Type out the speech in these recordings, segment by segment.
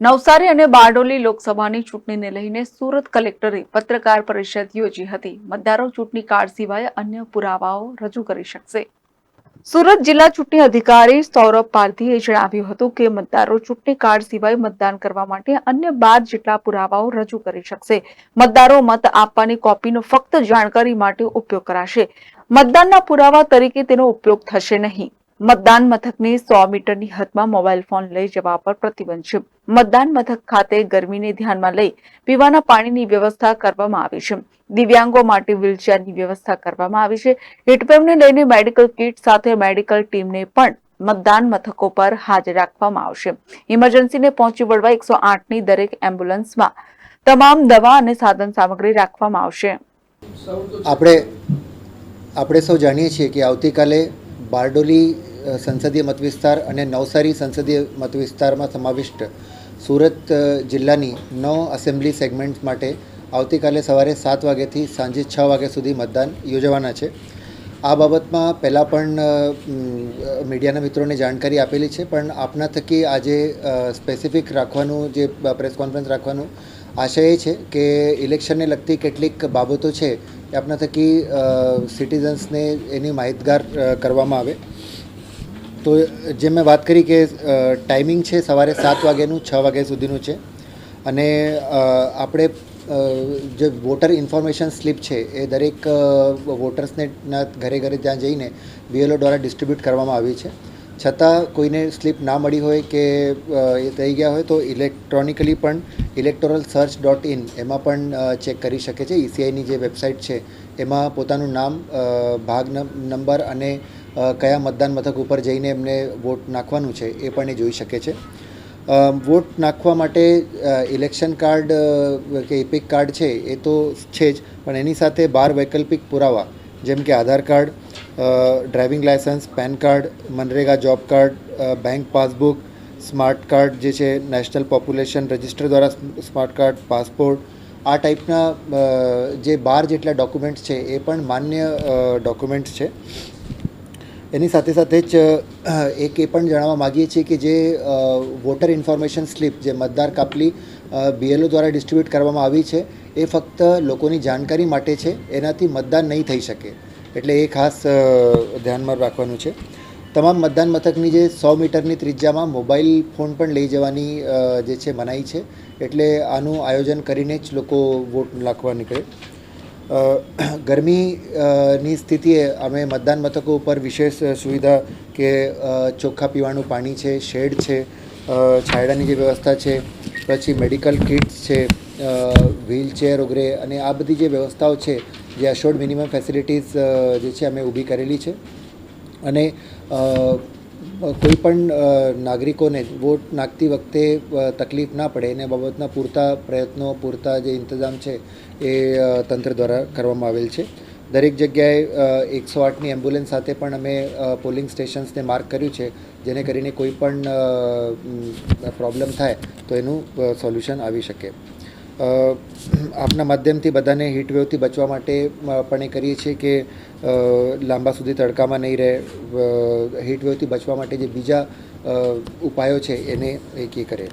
નવસારી અને બારડોલી લોકસભાની ચૂંટણીને લઈને સુરત કલેક્ટરે પત્રકાર પરિષદ યોજી હતી. મતદારો ચૂંટણી કાર્ડ સિવાય અન્ય પુરાવાઓ રજૂ કરી શકશે. સુરત જિલ્લા ચૂંટણી અધિકારી સૌરભ પારધીએ જણાવ્યું હતું કે મતદારો ચૂંટણી કાર્ડ સિવાય મતદાન કરવા માટે અન્ય બાર જેટલા પુરાવાઓ રજૂ કરી શકશે. મતદારો મત આપવાની કોપીનો ફક્ત જાણકારી માટે ઉપયોગ કરાશે. મતદાનના પુરાવા તરીકે તેનો ઉપયોગ થશે નહીં. મતદાન મથકની સો મીટરની હદમાં મોબાઈલ ફોન લઈ જવા પર પ્રતિબંધ છે. મતદાન મથક ખાતે ગરમીને ધ્યાનમાં લઈ પીવાના પાણીની વ્યવસ્થા કરવામાં આવી છે. દિવ્યાંગો માટે વ્હીલચેરની વ્યવસ્થા કરવામાં આવી છે. હીટવેવને લઈને મેડિકલ કિટ સાથે મેડિકલ ટીમને પણ મતદાન મથકો પર હાજર રાખવામાં આવશે. ઇમરજન્સીને પહોંચી વળવા એકસો આઠની દરેક એમ્બ્યુલન્સમાં તમામ દવા અને સાધન સામગ્રી રાખવામાં આવશે. આપણે આપણે સૌ જાણીએ છીએ કે આવતીકાલે બારડોલી સંસદીય મતવિસ્તાર અને નવસારી સંસદીય મતવિસ્તારમાં સમાવિષ્ટ સુરત જિલ્લાની નવ એસેમ્બલી સેગમેન્ટ માટે આવતીકાલે સવારે સાત વાગ્યાથી સાંજે છ વાગ્યા સુધી મતદાન યોજવાના છે. આ બાબતમાં પહેલાં પણ મીડિયાના મિત્રોને જાણકારી આપેલી છે, પણ આપના થકી આજે સ્પેસિફિક રાખવાનું જે પ્રેસ કોન્ફરન્સ રાખવાનું આશય એ છે કે ઇલેક્શનને લગતી કેટલીક બાબતો છે એ આપના થકી સિટીઝન્સને એની માહિતગાર કરવામાં આવે. તો જે મેં વાત કરી કે ટાઈમિંગ છે, સવારે સાત વાગ્યાનું, છ વાગ્યા સુધીનું છે. અને આપણે જે વોટર ઇન્ફોર્મેશન સ્લીપ છે, એ દરેક વોટર્સને ઘરે ઘરે ત્યાં જઈને બીએલઓ દ્વારા ડિસ્ટ્રીબ્યુટ કરવામાં આવી છે. છતાં કોઈને સ્લીપ ના મળી હોય કે એ થઈ ગયા હોય તો ઇલેક્ટ્રોનિકલી પણ ઇલેક્ટોરલ સર્ચ ડોટ ઇન એમાં પણ ચેક કરી શકે છે. ઈસીઆઈની જે વેબસાઇટ છે, એમાં પોતાનું નામ ભાગ નંબર અને કયા મતદાન મથક ઉપર જઈને એમને વોટ નાખવાનું છે એ પણ એ જોઈ શકે છે. વોટ નાખવા માટે ઇલેક્શન કાર્ડ કે ઇપિક કાર્ડ છે એ તો છે જ, પણ એની સાથે બાર વૈકલ્પિક પુરાવા, જેમ કે Aadhaar card driving licence pan card, MNREGA job card bank passbook, smart card જે છે, નેશનલ પોપ્યુલેશન રજિસ્ટર દ્વારા સ્માર્ટ કાર્ડ, પાસપોર્ટ, આ ટાઈપના જે બાર જેટલા ડોક્યુમેન્ટ્સ છે એ પણ માન્ય ડોક્યુમેન્ટ્સ છે. એની સાથે સાથે જ એક એ પણ જણાવવા માગીએ છીએ કે જે વોટર ઇન્ફોર્મેશન સ્લિપ જે મતદાર કાપલી બીએલઓ દ્વારા ડિસ્ટ્રીબ્યુટ કરવામાં આવી છે, એ ફક્ત લોકોની જાણકારી માટે છે, એનાથી મતદાન નહીં થઈ શકે. એટલે એ ખાસ ધ્યાનમાં રાખવાનું છે. તમામ મતદાન મથકની જે સો મીટરની ત્રિજ્યામાં મોબાઈલ ફોન પણ લઈ જવાની જે છે મનાઈ છે. એટલે આનું આયોજન કરીને જ લોકો વોટ નાખવા નીકળે. ગરમીની સ્થિતિએ અમે મતદાન મથકો ઉપર વિશેષ સુવિધા કે ચોખ્ખા પીવાનું પાણી છે, શેડ છે છાયડાની જે વ્યવસ્થા છે, પછી મેડિકલ કિટ્સ છે વ્હીલચેર વગેરે અને આ બધી જે વ્યવસ્થાઓ છે, જે અશોર્ડ મિનિમમ ફેસિલિટીઝ જે છે, અમે ઊભી કરેલી છે. અને કોઈ પણ નાગરિકોને વોટ નાખતી વખતે તકલીફ ના પડે, એને બાબતના પૂરતા પ્રયત્નો, પૂરતા જે ઇંતજામ છે, એ તંત્ર દ્વારા કરવામાં આવેલ છે. દરેક જગ્યાએ એકસો આઠની એમ્બ્યુલન્સ સાથે પણ અમે પોલિંગ સ્ટેશન્સને માર્ક કર્યું છે, જેને કરીને કોઈ પણ પ્રોબ્લેમ થાય, તો એનું સોલ્યુશન આવી શકે. આપના માધ્યમથી બધાને હીટવેવથી બચવા માટે પણ એ કરીએ છીએ કે લાંબા સુધી તડકામાં નહીં રહે હીટવેવથી બચવા માટે જે બીજા ઉપાયો છે એને એક એ કરે.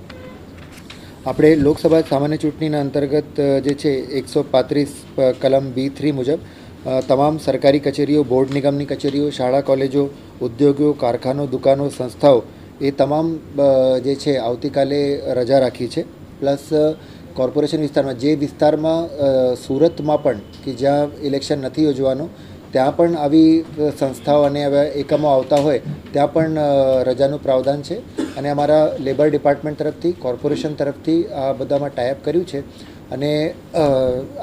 આપણે લોકસભા સામાન્ય ચૂંટણીના અંતર્ગત જે છે એકસો પાંત્રીસ કલમ બી થ્રી મુજબ તમામ સરકારી કચેરીઓ, બોર્ડ નિગમની કચેરીઓ, શાળા, કોલેજો, ઉદ્યોગો, કારખાનો, દુકાનો, સંસ્થાઓ એ તમામ જે છે આવતીકાલે રજા રાખી છે. પ્લસ કોર્પોરેશન વિસ્તારમાં, જે વિસ્તારમાં સુરતમાં પણ કે જ્યાં ઇલેક્શન નથી યોજવાનું, ત્યાં પણ આવી સંસ્થાઓ અને આવા એકમો આવતા હોય, ત્યાં પણ રજાનું પ્રાવધાન છે. અને અમારા લેબર ડિપાર્ટમેન્ટ તરફથી, કોર્પોરેશન તરફથી આ બધામાં ટાઈપ કર્યું છે. અને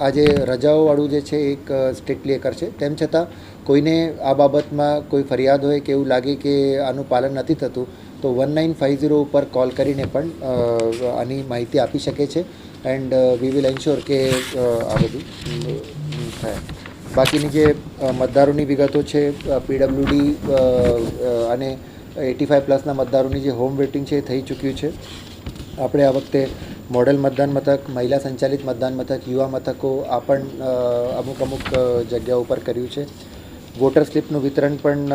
આ જે રજાઓવાળું જે છે, એક સ્ટ્રિક્ટલી લેકર છે. તેમ છતાં, કોઈને આ બાબતમાં કોઈ ફરિયાદ હોય કે એવું લાગે કે આનું પાલન નથી થતું, તો વન નાઇન ફાઇવ ઝીરો ઉપર કોલ કરીને પણ આની માહિતી આપી શકે છે. એન્ડ વી વિલ એન્શ્યોર કે આ બધું થાય. બાકીની જે મતદારોની વિગતો છે પીડબ્લ્યુડી અને એટી ફાઇવ પ્લસના મતદારોની જે હોમ વેટિંગ છે એ થઈ ચૂક્યું છે. આપણે આ વખતે મોડેલ મતદાન મથક, મહિલા સંચાલિત મતદાન મથક, યુવા મથકો, આ પણ અમુક અમુક જગ્યા ઉપર કર્યું છે. વોટર સ્લિપનું વિતરણ પણ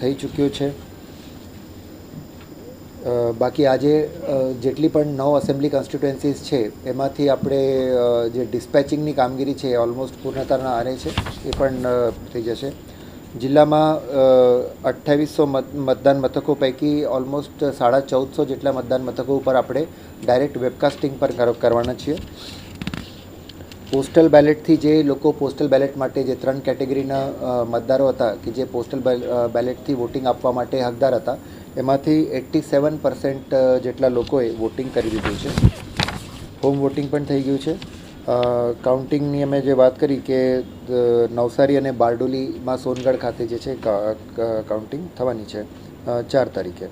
થઈ ચૂક્યું છે. બાકી આજે જેટલી પણ નવ એસેમ્બલી કોન્સ્ટિટ્યુએન્સીસ છે, એમાંથી આપણે જે ડિસ્પેચિંગની કામગીરી છે ઓલમોસ્ટ પૂર્ણતાના આરે છે, એ પણ થઈ જશે. જિલ્લામાં અઠ્ઠાવીસો મતદાન મથકો પૈકી ઓલમોસ્ટ સાડા ચૌદસો જેટલા મતદાન મથકો ઉપર આપણે ડાયરેક્ટ વેબકાસ્ટિંગ પર કર- કરવાના છીએ. પોસ્ટલ બેલેટથી જે લોકો પોસ્ટલ બેલેટ માટે જે ત્રણ કેટેગરીના મતદારો હતા કે જે પોસ્ટલ બેલેટથી વોટિંગ આપવા માટે હકદાર હતા, એમાંથી એટ્ટી સેવન પર્સન્ટ જેટલા લોકોએ વોટિંગ કરી દીધું છે. હોમ વોટિંગ પણ થઈ ગયું છે. કાઉન્ટિંગની અમે જે વાત કરી કે નવસારી અને બારડોલીમાં સોનગઢ ખાતે જે છે કાઉન્ટિંગ થવાની છે ચાર તારીખે.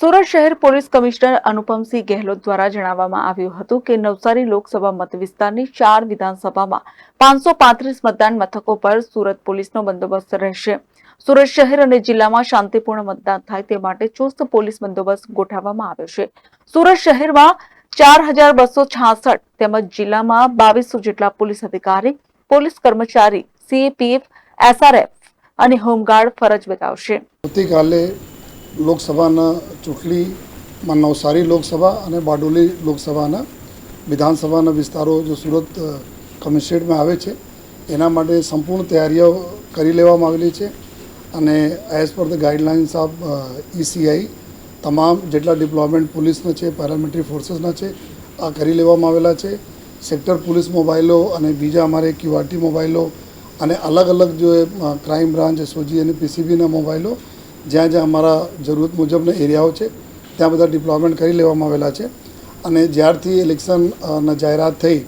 સુરત શહેર પોલીસ કમિશનર અનુપમસિંહ ગેહલોત દ્વારા જણાવવામાં આવ્યું હતું કે નવસારી લોકસભા મત ચાર વિધાનસભામાં પાંચસો પાંત્રીસ મતદાન મથકો પર સુરત પોલીસનો બંદોબસ્ત રહેશે. સુરત શહેર અને જિલ્લામાં શાંતિપૂર્ણ મતદાન થાય તે માટે ચુસ્ત પોલીસ બંદોબસ્ત ગોઠવવામાં આવ્યો છે. સુરત શહેરમાં ચાર હજાર બસો છાસઠ તેમજ જિલ્લામાં બાવીસો જેટલા પોલીસ અધિકારી, પોલીસ કર્મચારી સીએપીએફ એસઆરએફ અને હોમગાર્ડ ફરજ બજાવશે. આવતીકાલે લોકસભાના ચૂંટણીમાં નવસારી લોકસભા અને બારડોલી લોકસભાના વિધાનસભાના વિસ્તારો જો સુરત કમિશનરેટમાં આવે છે, એના માટે સંપૂર્ણ તૈયારીઓ કરી લેવામાં આવેલી છે અને as per the guidelines of ECI તમામ જેટલા ડિપ્લોયમેન્ટ પોલીસના છે, પેરામિલિટરી ફોર્સીસના છે, આ કરી લેવામાં આવેલા છે. સેક્ટર પોલીસ મોબાઈલો અને બીજા અમારે ક્યુઆરટી મોબાઈલો અને અલગ અલગ જો ક્રાઇમ બ્રાન્ચ, એસઓજી અને પીસીબીના મોબાઈલો જ્યાં જ્યાં અમારા જરૂરત મુજબના એરિયાઓ છે, ત્યાં બધા ડિપ્લોયમેન્ટ કરી લેવામાં આવેલા છે. અને જ્યારથી ઇલેક્શન ના જાહેરાત થઈ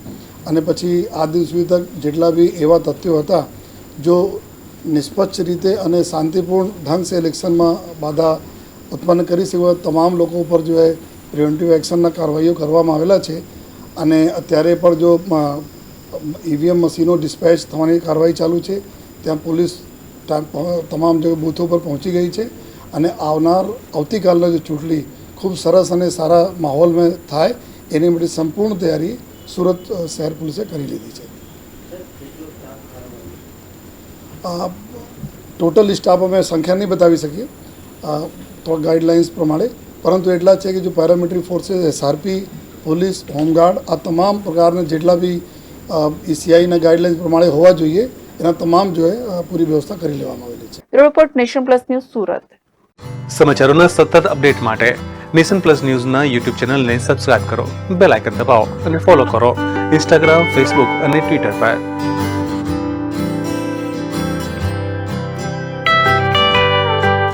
અને પછી આ દિવસ સુધી તક જેટલા બી એવા તથ્યો હતા, જો નિષ્પક્ષ રીતે અને શાંતિપૂર્ણ ઢંગસે ઇલેક્શનમાં બાધા ઉત્પન્ન કરી શકે તમામ લોકો ઉપર જો એ પ્રિવેન્ટિવ એક્શનના કાર્યવાહીઓ કરવામાં આવેલા છે. અને અત્યારે પણ જો ઈવીએમ મશીનો ડિસ્પેચ થવાની કાર્યવાહી ચાલુ છે, ત્યાં પોલીસ તમામ જે બૂથો પર પહોંચી ગઈ છે અને આવનાર આવતીકાલના જે ચૂંટણી ખૂબ સરસ અને સારા માહોલમાં થાય, એની માટે સંપૂર્ણ તૈયારી સુરત શહેર પોલીસે કરી લીધી છે. ટોટલ સ્ટાફ અમે સંખ્યા નહીં બતાવી શકીએ. થોડા ગાઈડલાઇન્સ પ્રમાણે. પરંતુ એટલા છે કે જો paramilitary forces SRP police, home guard આ તમામ પ્રકારના જેટલા બી ઈસીઆઈના ગાઈડલાઇન્સ પ્રમાણે હોવા જોઈએ એના તમામ જો પૂરી વ્યવસ્થા કરી લેવામાં આવેલી છે. Report nation plus news Surat. સમાચારોના સતત અપડેટ માટે નેશન પ્લસ ન્યૂઝના યુટ્યુબ ચેનલને સબસ્ક્રાઇબ કરો બેલ આઇકન દબાવો અને ફોલો કરો ઇન્સ્ટાગ્રામ ફેસબુક અને ટ્વિટર પર.